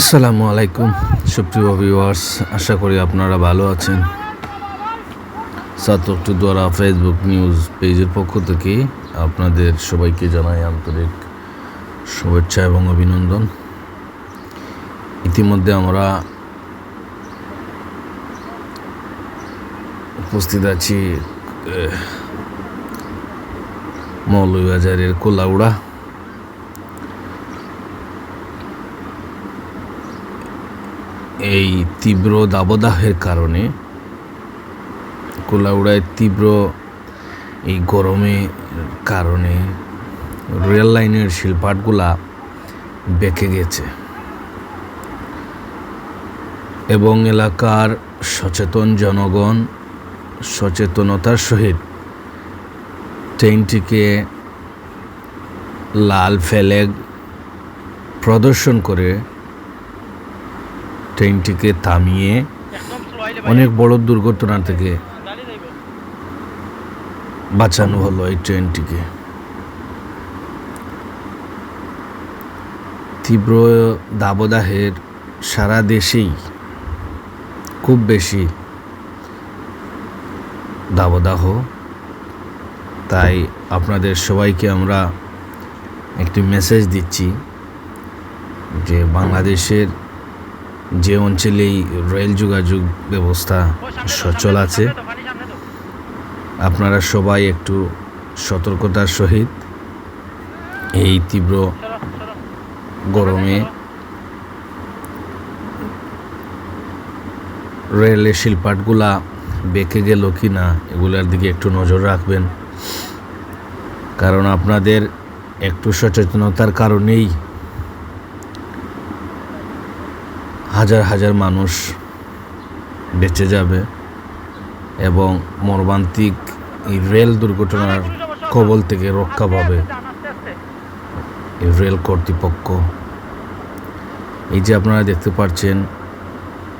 আসসালামু আলাইকুম সুপ্রিয় ভিউয়ার্স আশা করি আপনারা ভালো আছেন। সাতকটু দ্বারা ফেসবুক নিউজ পেজের পক্ষ থেকে আপনাদের সবাইকে জানাই আন্তরিক শুভেচ্ছা এবং অভিনন্দন। ইতিমধ্যে আমরা উপস্থিত আছি আহ, মৌলভীবাজারের কোলাউড়া এই তীব্র দাবদাহের কারণে কোলাউড়ায় তীব্র এই গরমে কারণে রেল লাইনের শিলপাটগুলা বেঁকে গেছে। এবং এলাকার সচেতন জনগণ সচেতনতার সহিত ট্রেনটিকে লাল ফেলেগ প্রদর্শন করে ট্রেনটিকে থামিয়ে অনেক বড় দুর্ঘটনা থেকে বাঁচানো হলো এই ট্রেনটিকে। তীব্র দাবদাহের সারা দেশেই খুব বেশি দাবদাহ। তাই আপনাদের সবাইকে আমরা একটি মেসেজ দিচ্ছি যে বাংলাদেশের যে অঞ্চলেই রেল যোগাযোগ ব্যবস্থা সচল আছে, আপনারা সবাই একটু সতর্কতার সহিত এই তীব্র গরমে রেলের শিলপাটগুলা বেঁকে গেল কি না এগুলার দিকে একটু নজর রাখবেন। কারণ আপনাদের একটু সচেতনতার কারণেই হাজার হাজার মানুষ বেঁচে যাবে এবং মর্মান্তিক এই রেল দুর্ঘটনার কবল থেকে রক্ষা পাবে রেল কর্তৃপক্ষ। এই যে আপনারা দেখতে পাচ্ছেন,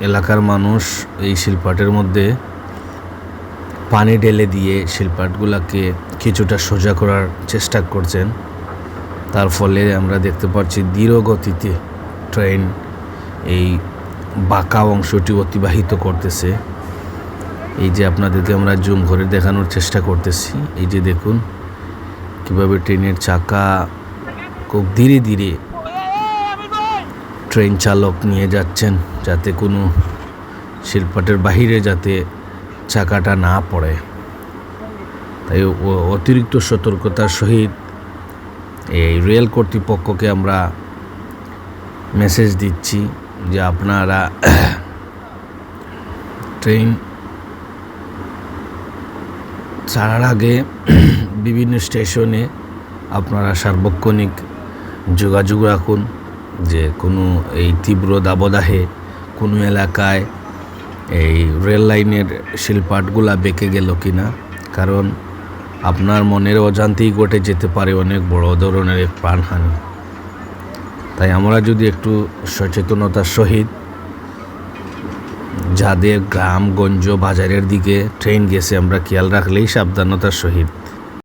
এলাকার মানুষ এই শিলপাটের মধ্যে পানি ঢেলে দিয়ে শিলপাটগুলোকে কিছুটা সোজা করার চেষ্টা করছেন। তার ফলে আমরা দেখতে পাচ্ছি ধীর গতিতে ট্রেন এই বাঁকা অংশটি অতিবাহিত করতেছে। এই যে আপনাদেরকে আমরা জুম করে দেখানোর চেষ্টা করতেছি। এই যে দেখুন, কীভাবে ট্রেনের চাকা খুব ধীরে ধীরে ট্রেন চালক নিয়ে যাচ্ছেন, যাতে কোনো শিলপাটের বাহিরে যাতে চাকাটা না পড়ে। তাই অতিরিক্ত সতর্কতার সহিত এই রেল কর্তৃপক্ষকে আমরা মেসেজ দিচ্ছি। যে আপনারা ট্রেন ছাড়ার আগে বিভিন্ন স্টেশনে আপনারা সার্বক্ষণিক যোগাযোগ রাখুন যে কোনো এই তীব্র দাবদাহে কোনো এলাকায় এই রেল লাইনের শিলপাটগুলা বেঁকে গেল কি না কারণ আপনার মনের অজান্তেই ঘটে যেতে পারে অনেক বড় ধরনের প্রাণহানি। তাই আমরা যদি একটু সচেতনতার সহিত যাদের গ্রামগঞ্জ বাজারের দিকে ট্রেন গেছে, আমরা খেয়াল রাখলেই সাবধানতার সহিত।